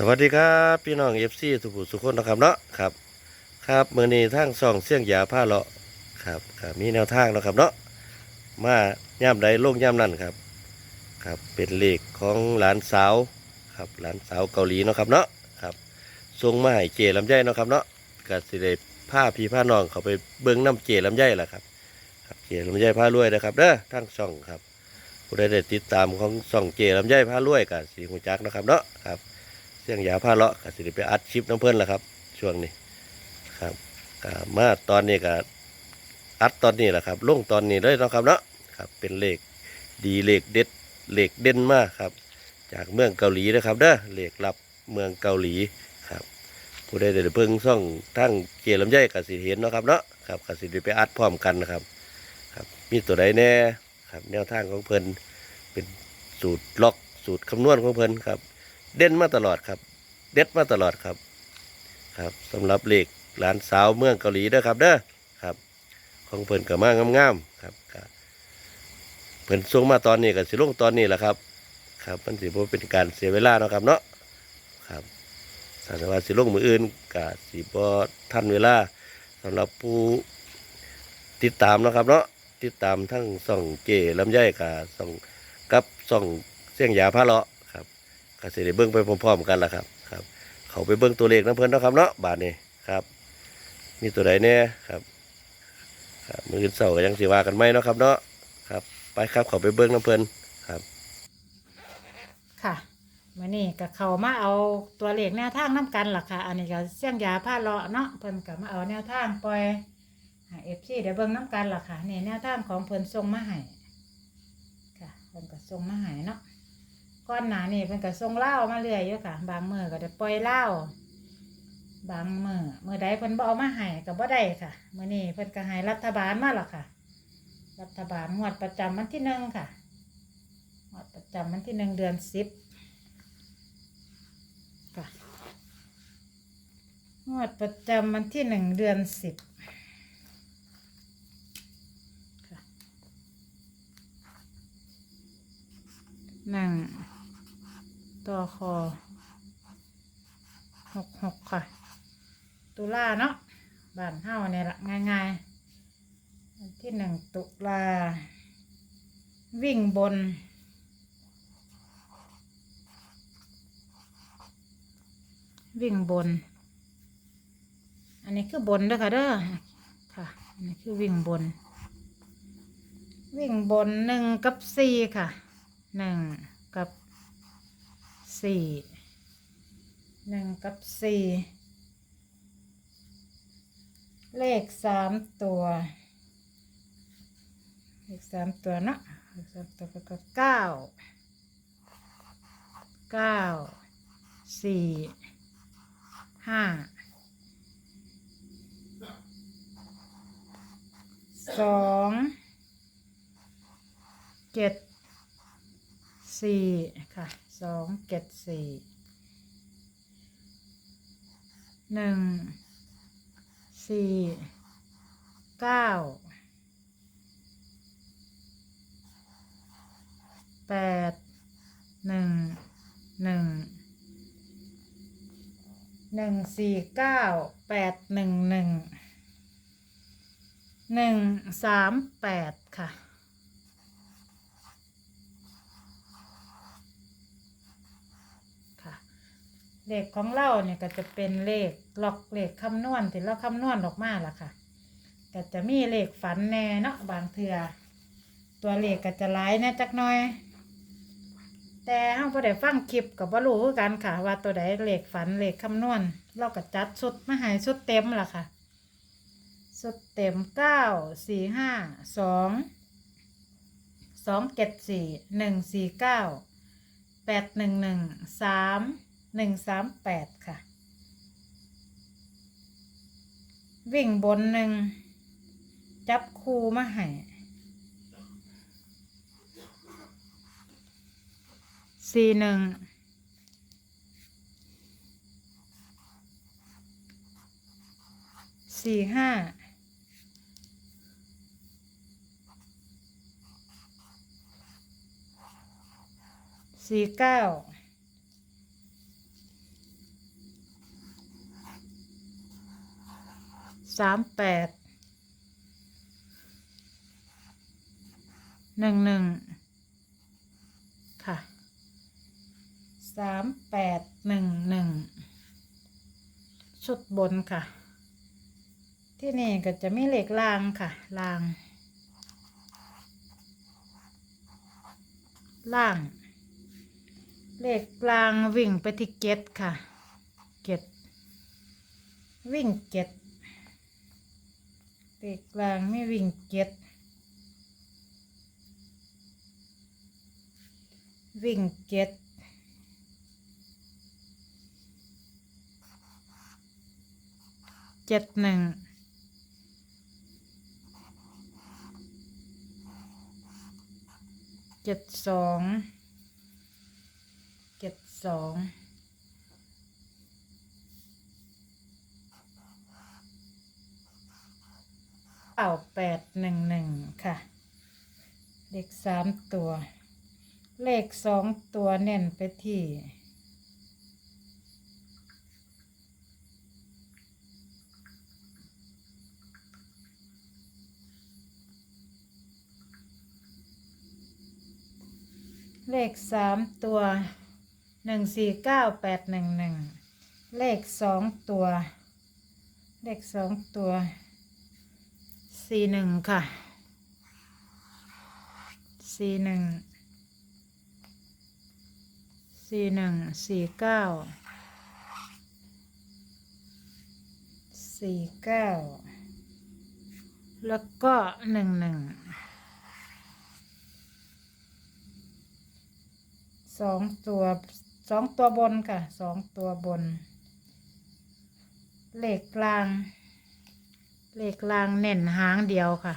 สวัสดีครับพี่น้องเอฟซีสุภูสุขคนนะครับเนาะครับ ครับเมื่อนี้ทางส่องเสี่ยงยาผ้าเลาะครับครับมีแนวทางเนาะครับเนาะมาย่ำใดโล่งย่ำนั่นครับ ครับเป็นเลขของหลานสาวครับหลานสาวเกาหลีเนาะครับเนาะครับส่งมาให้เจลำไยเนาะครับเนาะก็สิได้ผ้าพี่ผ้าน้องเขาไปเบิ้งน้ำเจลำไยแหละครับครับเจลำไยผ้ารวยนะครับเด้อทางช่องครับผู้ใดได้ติดตามของช่องเจลำไยผ้ารวยกับสีหูจักนะครับเนาะครับ สียงยาผ้าเลาะก็สิได้ไปอัดคลิปน้ำเพิ่นละครับ ช่วงนี้ครับก็มาตอนนี้ก็อัดตอนนี้แหละครับลงตอนนี้เลยนะครับเนาะครับเป็นเลขดีเลขเด็ดเลขเด่นมากครับ จากเมืองเกาหลีนะครับเด้อเลขลับเมืองเกาหลีครับ ผู้ใดได้เพิ่งซ่องทั้งเกียร์ลำไยกับสิเห็นเนาะครับเนาะครับกับสิได้ไปอัดพร้อมกันนะครับครับ มีตัวใดแน่ครับแนวทางของเพิ่นเป็นสูตรล็อกสูตรคำนวณของเพิ่นครับ เด่นมาตลอดครับ เด็ดมาตลอดครับ ครับสำหรับเลขหลานสาวเมืองเกาหลีเด้อครับ เด้อครับ ของเพิ่นก็มางามๆครับเพิ่นส่งมาตอนนี้ก็สิลงตอนนี้แหละครับ ครับ มันสิบ่เป็นการเสียเวลาเนาะครับเนาะครับสารว่าสิลงมืออื่นก็สิบ่ทันเวลาสำหรับผู้ติดตามเนาะครับเนาะติดตามทั้งส่องเจลำไยกับส่องกับส่องเสียงยาพระเลาะ ก็สิได้เบิ่งไปพร้อมๆกันล่ะครับครับ เขาไปเบิ่งตัวเลขน้ำเพิ่นเนาะครับเนาะบาทนี้ครับ มีตัวใดแน่ครับครับมืออนเสาร์ก็ยังสิว่ากันไหมเนาะครับเนาะครับ ไปครับเขาไปเบิ่งน้ำเพิ่นครับค่ะมื่อนี้ก็เขามาเอาตัวเลขแนวทางน้กันล่ะค่ะ อันนี้ก็เสี่ยงยาผ้าเลาะเนาะเพิ่นก็มาเอาแนวทางปล่อยเอฟซีเดี๋ยวเบิ่งน้กันล่ะค่ะนี่แนวทางของเพิ่นส่งมาให้ค่ะเพิ่นก็ส่งมาให้เนาะ ก้อนหนานี่เพิ่นก็ส่งเหล้ามาเรื่อยอยู่ค่ะ บางมือก็ได้ปล่อยเหล้าบางมือมือใดเพิ่นบ่เอามาให้ก็บ่ได้ค่ะมื้อนี้เพิ่นก็ให้รัฐบาลมาล่ะค่ะ รัฐบาลงวดประจำวันที่หนึ่งค่ะงวดประจำวันที่หนึ่งเดือนสิบค่ะงวดประจำวันที่หนึ่งเดือนสิบหนึ่ง ต่อคอหกหกค่ะ ตุลาเนาะบ้านเฮาเนี่ยละง่ายๆวันที่หนึ่งตุลา วิ่งบน วิ่งบน อันนี้คือบนเด้อค่ะเด้อค่ะ อันนี้คือวิ่งบน วิ่งบนหนึ่งกับสี่ค่ะหนึ่งกับ สี่หนึ่งกับสี่เลขสามตัว เลขสามตัวเนาะเลขสามตัวก็เก้าเก้าสี่ห้าสองเจ็ดสี่ค่ะ สองเจ็ดสี่หนึ่งสี่เก้าแปดหนึ่งหนึ่งหนึ่งสี่เก้าแปดหนึ่งหนึ่งหนึ่งสามแปดค่ะ เลขของเราเนี่ยก็จะเป็นเลขล็อกเลขคำนวณที่เราคำนวณออกมาล่ะค่ะก็จะมีเลขฝันแน่เนาะบางเทือตัวเลขก็จะหลายแน่จักหน่อย แต่เฮาบ่ได้ฟังคลิปก็บ่รู้คือกันค่ะ ว่าตัวใดเลขฝันเลขคำนวณ เราก็จัดชุดมาให้ชุดเต็มล่ะค่ะชุดเต็มเก้าสี่ห้าสองสองเจ็ดสี่หนึ่งสี่เก้าแปดหนึ่งหนึ่งสาม หนึ่งสามแปดค่ะ วิ่งบนหนึ่ง จับคูมาให้สี่หนึ่งสี่ห้าสี่เก้า สามแปดหนึ่งหนึ่งค่ะสามแปดหนึ่งหนึ่งชุดบนค่ะ ที่นี่ก็จะมีเหล็กรางค่ะรางล่าง เลขกลางวิ่งไปที่เก็ตค่ะ เก็ตวิ่งเก็ต เลขกลางไม่วิ่งเก็ตวิ่งเก็ตเจ็ดหนึ่งเจ็ดสองเจ็ดสอง เก้าแปดหนึ่งหนึ่งค่ะ เลขสามตัว เลขสองตัวเน้นไปที่เลขสามตัวหนึ่งสี่เก้าแปดหนึ่งหนึ่งเลขสองตัว เลขสองตัว สี่หนึ่งค่ะสี่หนึ่งสี่หนึ่งสี่เก้าสี่เก้าแล้วก็หนึ่งหนึ่งสองตัวสองตัวบนค่ะสองตัวบน เหลขกลาง เลขกลางเน่นหางเดียวค่ะ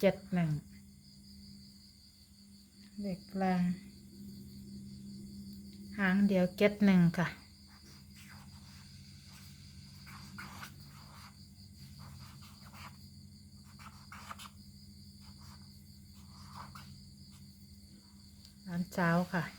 เจ็ดหนึ่ง เลขกลาง หางเดียวเจ็ดหนึ่งค่ะ ร้านเช้าค่ะ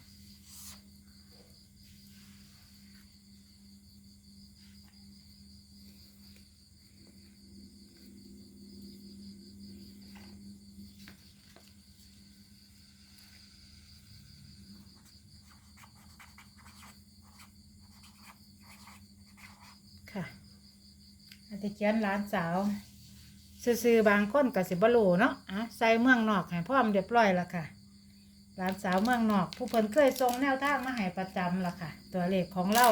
อาจจะเขียนร้านสาวซื่อๆบางคนก็สิบรูเนาะอะใส่เมืองนอกให้พร้อมเรียบร้อยล้วค่ะหลานสาวเมืองนอก ผู้เพิ่นเคยส่งแนวทางมาให้ประจำละค่ะ ตัวเลขของเรา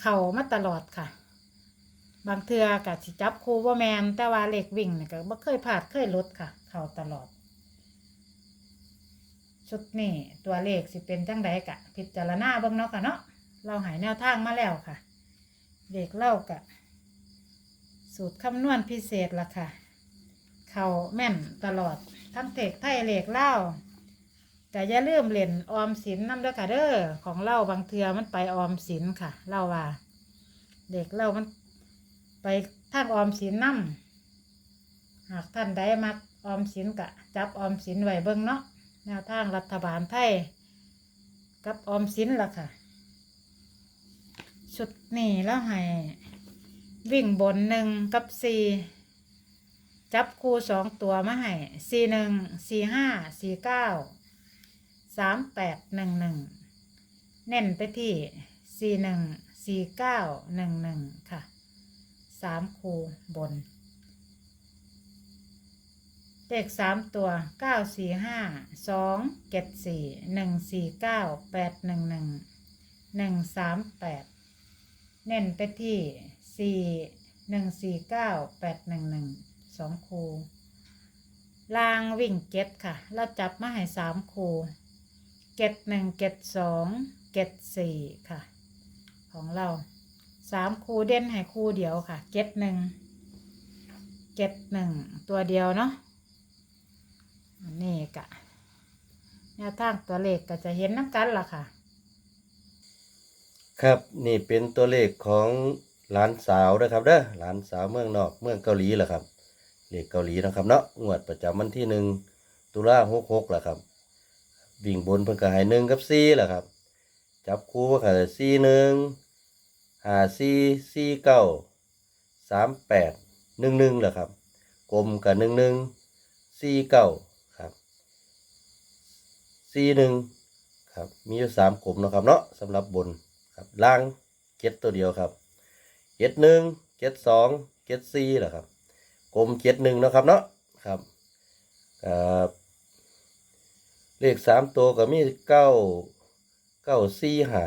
เข้ามาตลอดค่ะ บางเทือกับสิจับครูว่าแมนแต่ว่าเลขวิ่งเนี่ยก็บ่เคยพลาดเคยลดค่ะ เข้าตลอดชุดนี้ตัวเลขสิเป็นจังไดกะ พิจารณาเบิ่งเนาะค่ะเนาะเราหายแนวทางมาแล้วค่ะเลขเล่ากะ สูตรคำนวณพิเศษล่ะค่ะ เขาแม่นตลอด ทั้งเทกไทยเหลขเล่าแต่อย่าลืมเล่นออมสินนำเด้อค่ะเด้อของเล่าบางเทือมันไปออมสินค่ะเล่าว่า เด็กเล่ามันไปทางออมสินนำหากท่านใดมักออมสินกะ จับออมสินไว้เบิ่งเนาะแนวทางรัฐบาลไทยกับออมสินล่ะค่ะ ชุดนี้แล้วให้ วิ่งบนหนึ่งกับสี่จับคู่สองตัวมาให้สี่หนึ่งสี่ห้าสี่เก้าสามแปดหนึ่งหนึ่งเน้นไปที่สี่หนึ่งสี่เก้าหนึ่งหนึ่งค่ะสามคูบนเลขสามตัวเก้าสี่ห้าสองเจ็ดสี่หนึ่งสี่เก้าแปดหนึ่งหนึ่งหนึ่งสามแปดเน้นไปที่ สี่หนึ่งสี่เก้าแปดหนึ่งหนึ่งสองคูลางวิ่งเก็ตค่ะแล้วจับมาให้สามคูเก็ดหนึ่งเก็ดสองเก็ดสี่ค่ะ ของเราสามคูเด่นให้คูเดียวค่ะ เก็ดหนึ่งเก็ดหนึ่งตัวเดียวเนาะนนี่กะแนวทางตัวเลขก็จะเห็นน้ำกันล่ะค่ะ ครับนี่เป็นตัวเลขของ หลานสาวนะครับเด้อหลานสาวเมืองนอกเมืองเกาหลีแหละครับเลขเกาหลีนะครับเนาะงวดประจำวันที่หนึ่งตุลาหกหกแหละครับ วิ่งบนเพิ่นก็ให้หนึ่งกับสี่แหละครับ จับคู่ว่าก็สี่หนึ่งหาซีซีเก้าสามแปดหนึ่งหนึ่งเหรอครับกลมกับหนึ่งหนึ่งซีเก้าครับซีหนึ่งครับมีอยู่สามกลมนะครับเนาะสำหรับบนครับล่างเจ็ดตัวเดียวครับ เจ็ดหนึ่งเจ็ดสองเจ็ดซีเหรอครับกลมเจ็ดหนึ่งนะครับเนาะครับครับเลขสามตัวก็มีเก้าเก้าซีห้า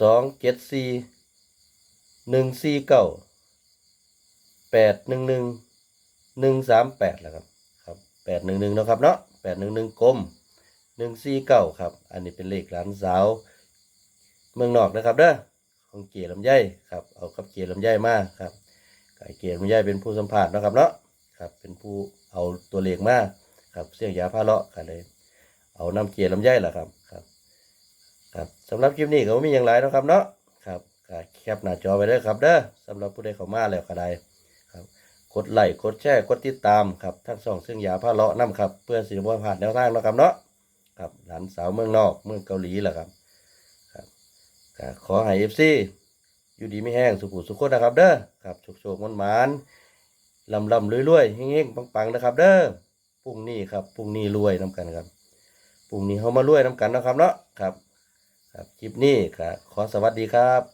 สองเจ็ดสี่หนึ่งสี่เก้าแปดหนึ่งหนึ่งหนึ่งสามแปดแหละครับครับแปดหนึ่งหนึ่งนะครับเนาะแปดหนึ่งหนึ่งกลมหนึ่งสี่เก้าครับ อันนี้เป็นเลขหลานสาว เมืองนอกนะครับเด้อ ของเกียรลำไยครับ เอากับเกียรลำไยมาครับไก่เกียรลำไยเป็นผู้สัมผัสนะครับเนาะครับเป็นผู้เอาตัวเลขมาครับเสี่ยงยาผ้าเลาะกันเลย เอานำเกียรลำไยแหละครับครับครับสำหรับคลิปนี้ก็บ่มีอย่างไรนะครับเนาะครับก็แคปหน้าจอไปเด้ครับเด้อสำหรับผู้ใดเข้ามาแล้วก็ได้ครับกดไลค์กดแชร์กดติดตามครับทั้งสองซึ่งยาผ้าเลาะน้ำครับเพื่อสิบ่พลาดแนวทางนะครับเนาะครับหลานสาวเมืองนอกเมืองเกาหลีแหละครับ ก็ขอให้เอฟซีอยู่ดีไม่แห้งสุขุสุขคนนะครับ เด้อครับโชคโชคมันหมานลำลำรวยรวยเฮงเฮงปังปังนะครับ เด้อพรุ่งนี้ครับพรุ่งนี้รวยน้กันครับพรุ่งนี้เขามารวยน้กันนะครับเนาะครับ ครับคลิปนี้ครับขอสวัสดีครับ